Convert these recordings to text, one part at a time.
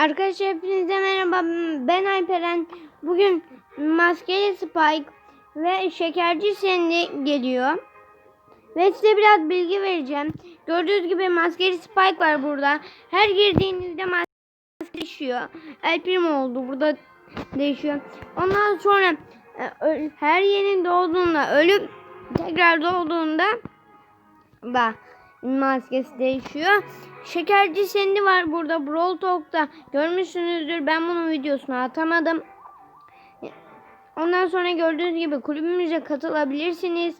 Arkadaşlar hepinize merhaba. Ben Alperen. Bugün maskeli Spike ve şekerci Sandy geliyor. Ve size biraz bilgi vereceğim. Gördüğünüz gibi maskeli Spike var burada. Her girdiğinizde maske değişiyor. El Primo oldu. Burada değişiyor. Ondan sonra e, her yerin doğduğunda ölüp tekrar doğduğunda da maskesi değişiyor. Şekerci Sandy var burada Brawl Talk'ta. Görmüşsünüzdür. Ben bunun videosunu atamadım. Ondan sonra gördüğünüz gibi kulübümüze katılabilirsiniz.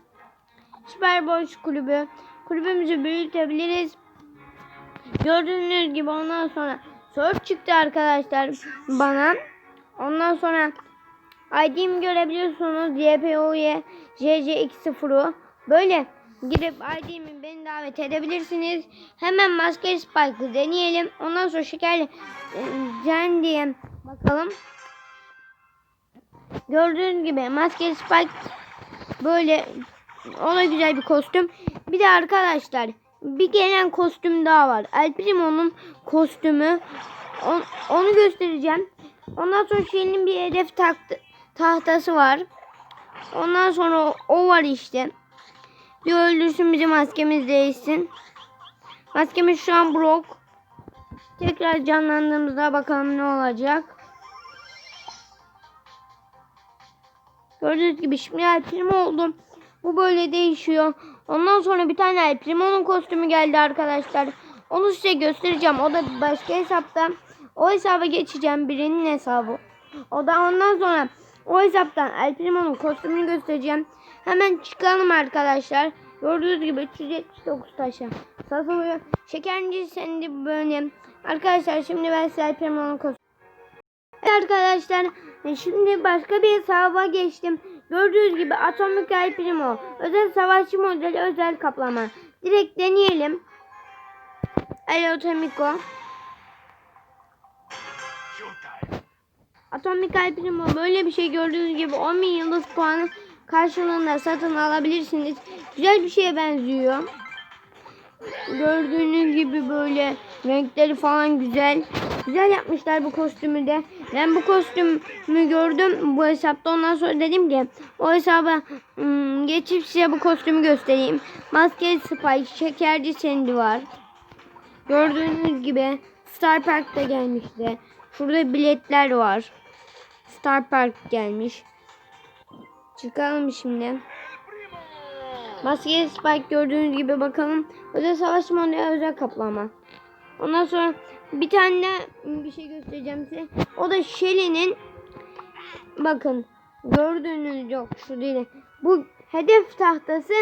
Süper Boş kulübü. Kulübümüzü büyütebiliriz. Gördüğünüz gibi ondan sonra surf çıktı arkadaşlar bana. Ondan sonra ID'mi görebiliyorsunuz. YPOY JC20 böyle girip ID'mi beni davet edebilirsiniz. Hemen maske spike'ı deneyelim. Ondan sonra şekerli e, Zen diye bakalım. Gördüğünüz gibi maske spike böyle ona güzel bir kostüm. Bir de arkadaşlar bir gelen kostüm daha var. El Primo'nun kostümü. On- onu göstereceğim. Ondan sonra şeyin bir hedef tahtası var. Ondan sonra o, o var işte. Bir öldürsün bizi maskemiz değişsin. Maskemiz şu an Brock. Tekrar canlandığımızda bakalım ne olacak. Gördüğünüz gibi şimdi El Primo oldum. Bu böyle değişiyor. Ondan sonra bir tane El Primo'nun kostümü geldi arkadaşlar. Onu size göstereceğim. O da başka hesapta. O hesaba geçeceğim. Birinin hesabı. O da ondan sonra o hesaptan El Primo'nun kostümünü göstereceğim. Hemen çıkalım arkadaşlar. Gördüğünüz gibi 379 taşa satılıyor. Şekerci sendi böyle. Arkadaşlar şimdi ben size El Primo'nun kostümünü Evet arkadaşlar e, şimdi başka bir hesaba geçtim. Gördüğünüz gibi Atomik El Primo özel savaşçı modeli özel kaplama. Direkt deneyelim. El Atomico. Atomik El Primo böyle bir şey gördüğünüz gibi 10.000 yıldız puanı karşılığında satın alabilirsiniz. Güzel bir şeye benziyor. Gördüğünüz gibi böyle renkleri falan güzel. Güzel yapmışlar bu kostümü de. Ben bu kostümü gördüm bu hesapta. Ondan sonra dedim ki o hesaba hmm, geçip size bu kostümü göstereyim. Maskeli Spike, şekerci Sandy var. Gördüğünüz gibi Star Park'ta gelmişti. Şurada biletler var. Star Park gelmiş. Çıkalım şimdi. Maskeli Spike gördüğünüz gibi bakalım. Özel savaş modeli özel kaplama. Ondan sonra bir tane bir şey göstereceğim size. O da Shelly'nin bakın gördüğünüz yok şu değil. Bu hedef tahtası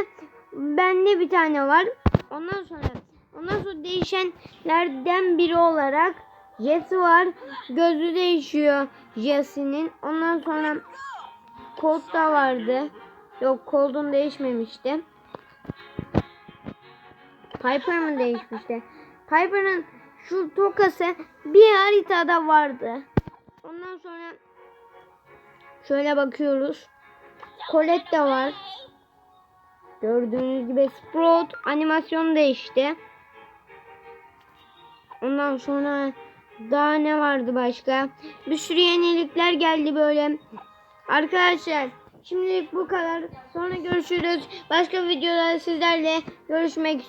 bende bir tane var. Ondan sonra ondan sonra değişenlerden biri olarak Jesse var. Gözü değişiyor Jesse'nin. Ondan sonra Colt da vardı. Yok Colt'un değişmemişti. Piper mı değişmişti? Piper'ın şu tokası bir haritada vardı. Ondan sonra şöyle bakıyoruz. Colette de var. Gördüğünüz gibi Sprout animasyon değişti. Ondan sonra daha ne vardı başka? Bir sürü yenilikler geldi böyle. Arkadaşlar şimdilik bu kadar. Sonra görüşürüz. Başka videoda sizlerle görüşmek üzere.